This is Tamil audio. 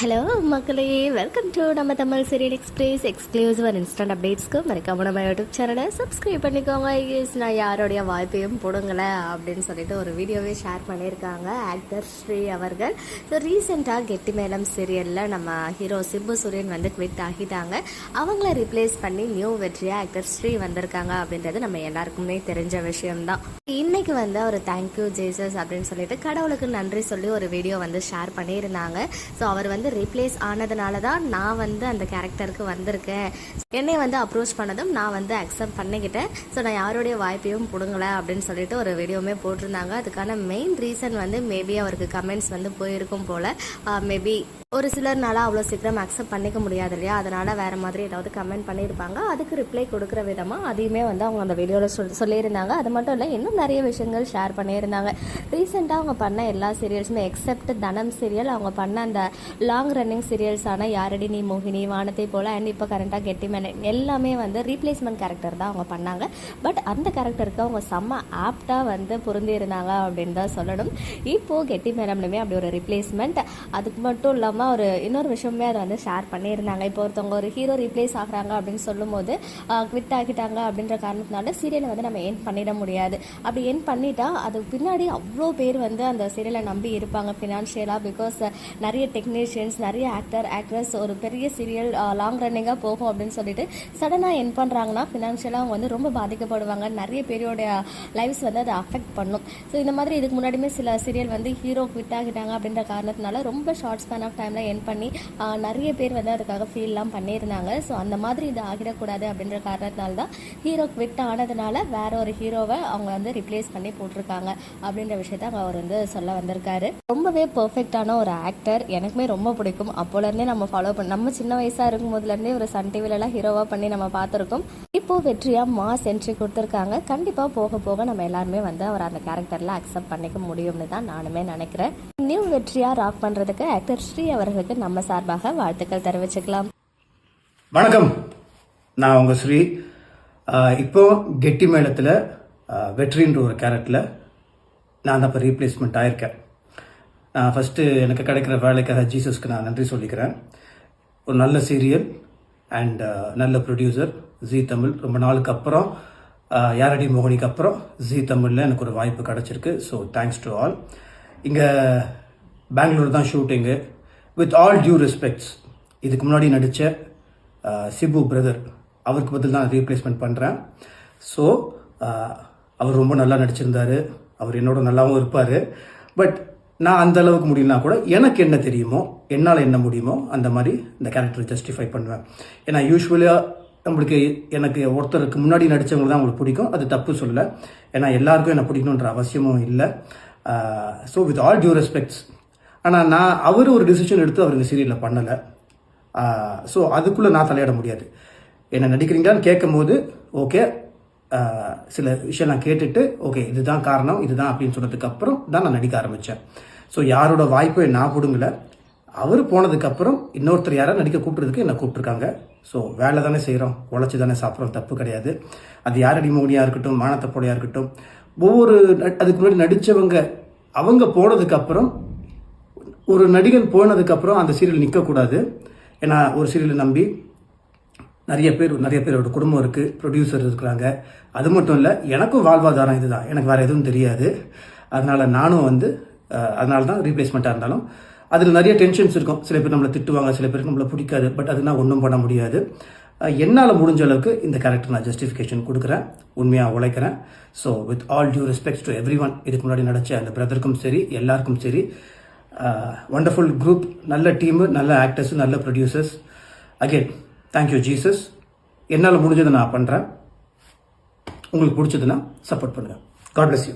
ஹலோ மக்களே வெல்கம் டு நம்ம Tamil serial express exclusive and instant அப்டேட்ஸ்க்கு மறக்காம நம்ம யூடியூப் சேனலை சப்ஸ்கிரைப் பண்ணிக்கோங்க. Yes, நான் யாரோடைய வாய்ப்பையும் போடுங்களேன் அப்படின்னு சொல்லிட்டு ஒரு வீடியோவே ஷேர் பண்ணியிருக்காங்க ஆக்டர் ஸ்ரீ அவர்கள். ஸோ ரீசெண்டாக கெட்டி மேளம் சீரியலில் நம்ம ஹீரோ சிம்பு சூரியன் வந்து குவிட் ஆகிட்டாங்க. அவங்கள ரிப்ளேஸ் பண்ணி நியூ வெற்றியாக ஆக்டர் ஸ்ரீ வந்திருக்காங்க அப்படின்றது நம்ம எல்லாருக்குமே தெரிஞ்ச விஷயம்தான். இன்னைக்கு வந்து அவர் தேங்க்யூ ஜேசஸ் அப்படின்னு சொல்லிட்டு கடவுளுக்கு நன்றி சொல்லி ஒரு வீடியோ வந்து ஷேர் பண்ணியிருந்தாங்க. ஸோ அவர் வந்து ரீப்ளேஸ் ஆனதுனால தான் நான் வந்து அந்த கேரக்டருக்கு வந்திருக்கேன். என்னை வந்து அப்ரோச் பண்ணதும் நான் வந்து அக்செப்ட் பண்ணிக்கிட்டேன். ஸோ நான் யாருடைய வாய்ப்பையும் பிடுங்கல அப்படின்னு சொல்லிட்டு ஒரு வீடியோவுமே போட்டிருந்தாங்க. அதுக்கான மெயின் ரீசன் வந்து மேபி அவருக்கு கமெண்ட்ஸ் வந்து போயிருக்கும் போல் மேபி ஒரு சிலர்னால அவ்வளோ சீக்கிரம் அக்செப்ட் பண்ணிக்க முடியாது இல்லையா? அதனால வேற மாதிரி ஏதாவது கமெண்ட் பண்ணியிருப்பாங்க. அதுக்கு ரிப்ளை கொடுக்குற விதமாக அதையுமே வந்து அவங்க அந்த வீடியோவில் சொல் சொல்லியிருந்தாங்க. அது மட்டும் இல்லை இன்னும் நிறைய விஷயங்கள் ஷேர் பண்ணியிருந்தாங்க. ரீசெண்டாக அவங்க பண்ண எல்லா சீரியல்ஸுமே எக்ஸப்ட் தனம் சீரியல் அவங்க பண்ண அந்த லாங் ரன்னிங் சீரியல்ஸான யாரடி நீ மோகினி வானத்தை போல் அண்ட் இப்போ கரண்ட்டாக கெட்டி மேன் எல்லாமே வந்து ரீப்ளேஸ்மெண்ட் கேரக்டர் தான் அவங்க பண்ணாங்க. பட் அந்த கேரக்டருக்கு அவங்க செம்ம ஆப்டாக வந்து பொருந்தி இருந்தாங்க அப்படின்னு தான் சொல்லணும். இப்போது கெட்டி மேனம்னுமே அப்படி ஒரு ரிப்ளேஸ்மெண்ட் அதுக்கு மட்டும் இல்லாமல் ஒரு இன்னொரு விஷயமே அதை வந்து ஷேர் பண்ணியிருந்தாங்க. இப்போ ஒருத்தவங்க ஒரு ஹீரோ ரீப்ளேஸ் ஆகுறாங்க அப்படின்னு சொல்லும்போது குவிட் ஆகிட்டாங்க அப்படின்ற காரணத்தினால சீரியலை வந்து நம்ம என் பண்ணிட முடியாது. அப்படி என் பண்ணிட்டா அதுக்கு பின்னாடி அவ்வளோ பேர் வந்து அந்த சீரியலை நம்பி இருப்பாங்க ஃபினான்ஷியலாக பிகாஸ் நிறைய டெக்னீஷியன்ஸ் நிறைய ஆக்டர் ஆக்ட்ரஸ் ஒரு பெரிய சீரியல் லாங் ரன்னிங்காக போகும் அப்படின்னு சொல்லிட்டு சடனாக என் பண்ணுறாங்கன்னா ஃபினான்ஷியலாக அவங்க வந்து ரொம்ப பாதிக்கப்படுவாங்க. நிறைய பேரோடைய லைஃப்ஸ் வந்து அதை அஃபெக்ட் பண்ணும். ஸோ இந்த மாதிரி இதுக்கு முன்னாடியுமே சில சீரியல் வந்து ஹீரோ குவிட் ஆகிட்டாங்க அப்படின்ற காரணத்தினால ரொம்ப ஷார்ட் ஸ்பேன் ஆஃப் டைமில் என் பண்ணி நிறைய பேர் வந்து அதுக்காக ஃபீல்லாம் பண்ணியிருந்தாங்க. ஸோ அந்த மாதிரி இது ஆகிடக்கூடாது அப்படின்ற காரணத்தினால தான் ஹீரோ குவிட் ஆனதுனால வேற ஒரு ஹீரோவை அவங்க வந்து ரிப்ளேஸ் பண்ணி போட்டிருக்காங்க அப்படின்ற விஷயத்த அவங்க அவர் வந்து சொல்ல வந்திருக்காரு. ரொம்பவே பர்ஃபெக்டான ஒரு ஆக்டர் எனக்குமே ரொம்ப பிடிக்கும். அப்போலேருந்தே நம்ம ஃபாலோ பண்ண நம்ம சின்ன வயசாக இருக்கும் போதுலேருந்தே ஒரு சன் டிவிலலாம் ஹீரோவாக பண்ணி நம்ம பார்த்துருக்கோம். இப்போ வெற்றியாக மாஸ் என்ட்ரி கொடுத்துருக்காங்க. கண்டிப்பாக போக போக நம்ம எல்லாருமே வந்து அவர் அந்த கேரக்டரில் அக்செப்ட் பண்ணிக்க முடியும்னு தான் நானுமே நினைக்கிறேன். நியூ வெற்றியாக ராக் பண்ணுறதுக்கு ஆக்டர் ஸ்ரீ அவர்களுக்கு நம்ம சார்பாக வாழ்த்துக்கள் தெரிவிச்சுக்கலாம். வணக்கம். நான் உங்கள் ஸ்ரீ. இப்போ கெட்டி மேளத்தில் வெற்றின்ற ஒரு கேரக்டரில் நான் தான் இப்போ ரீப்ளேஸ்மெண்ட் ஆயிருக்கேன். ஃபஸ்ட்டு எனக்கு கிடைக்கிற வேலைக்காக ஜீசஸ்க்கு நான் நன்றி சொல்லிக்கிறேன். ஒரு நல்ல சீரியல் அண்ட் uh, நல்ல ப்ரொடியூசர் ஜி தமிழ். ரொம்ப நாளுக்கு அப்புறம் uh, யாரடி மோகனிக்கு அப்புறம் ஜி தமிழில் எனக்கு ஒரு வாய்ப்பு கிடச்சிருக்கு. ஸோ தேங்க்ஸ் டு ஆல் இங்கே பெங்களூர் தான் ஷூட்டிங்கு வித் ஆல் டியூ ரெஸ்பெக்ட்ஸ் இதுக்கு முன்னாடி நடித்த uh, சிபு பிரதர் அவருக்கு பதில் தான் ரீப்ளேஸ்மெண்ட் பண்ணுறேன் ஸோ அவர் ரொம்ப நல்லா நடிச்சிருந்தாரு. அவர் என்னோட நல்லாவும் இருப்பார். பட் நான் அந்த அளவுக்கு முடியலனா கூட எனக்கு என்ன தெரியுமோ என்னால் என்ன முடியுமோ அந்த மாதிரி இந்த கேரக்டரை ஜஸ்டிஃபை பண்ணுவேன். ஏன்னா யூஸ்வலாக நம்மளுக்கு எனக்கு ஒருத்தருக்கு முன்னாடி நடித்தவங்க தான் உங்களுக்கு பிடிக்கும். அது தப்பு சொல்லலை. ஏன்னா எல்லாருக்கும் என்ன பிடிக்கணுன்ற அவசியமும் இல்லை. So with all due respects ஆனால் நான் அவர் ஒரு டிசிஷன் எடுத்து அவர் இந்த சீரியலில் பண்ணலை. ஸோ அதுக்குள்ளே நான் தலையிட முடியாது. என்னை நடிக்கிறீங்களான்னு கேட்கும்போது ஓகே சில விஷயம் நான் கேட்டுட்டு ஓகே இதுதான் காரணம் இதுதான் அப்படின்னு சொன்னதுக்கு அப்புறம் தான் நான் நடிக்க ஆரம்பித்தேன் ஸோ யாரோட வாய்ப்பை நான் கொடுங்கல அவர் போனதுக்கப்புறம் இன்னொருத்தர் யாராவது நடிக்க கூப்பிட்றதுக்கு என்னை கூப்பிட்ருக்காங்க ஸோ வேலை தானே செய்கிறோம் உழைச்சி தானே சாப்பிட்றோம் தப்பு கிடையாது. அது யாரடி மோனியாக இருக்கட்டும் மானத்தப்போடையாக இருக்கட்டும் ஒவ்வொரு அதுக்கு முன்னாடி நடித்தவங்க அவங்க போனதுக்கப்புறம் ஒரு நடிகன் போனதுக்கப்புறம் அந்த சீரியல் நிற்கக்கூடாது ஏன்னா ஒரு சீரியலை நம்பி நிறைய பேர் நிறைய பேரோட குடும்பம் இருக்குது ப்ரொடியூசர் இருக்கிறாங்க. அது மட்டும் இல்லை எனக்கும் வாழ்வாதாரம் இதுதான். எனக்கு வேறு எதுவும் தெரியாது. அதனால் நானும் வந்து அதனால தான் ரீப்ளேஸ்மெண்ட்டாக இருந்தாலும் அதில் நிறைய டென்ஷன்ஸ் இருக்கும். சில பேர் நம்மளை திட்டுவாங்க சில பேருக்கு நம்மளை பிடிக்காது. பட் அது நான் ஒன்றும் பண்ண முடியாது. என்னால் முடிஞ்ச அளவுக்கு இந்த கேரக்டர் நான் ஜஸ்டிஃபிகேஷன் கொடுக்குறேன். உண்மையாக உழைக்கிறேன். So with all due respects to every one இதுக்கு முன்னாடி நடித்த அந்த பிரதருக்கும் சரி எல்லாருக்கும் சரி வண்டர்ஃபுல் குரூப் நல்ல டீமு நல்ல ஆக்டர்ஸ் நல்ல producers again thank you Jesus என்னால் முடிஞ்சதை நான் பண்ணுறேன் உங்களுக்கு பிடிச்சதுன்னா சப்போர்ட் பண்ணுங்கள் காட் பிளஸ் யூ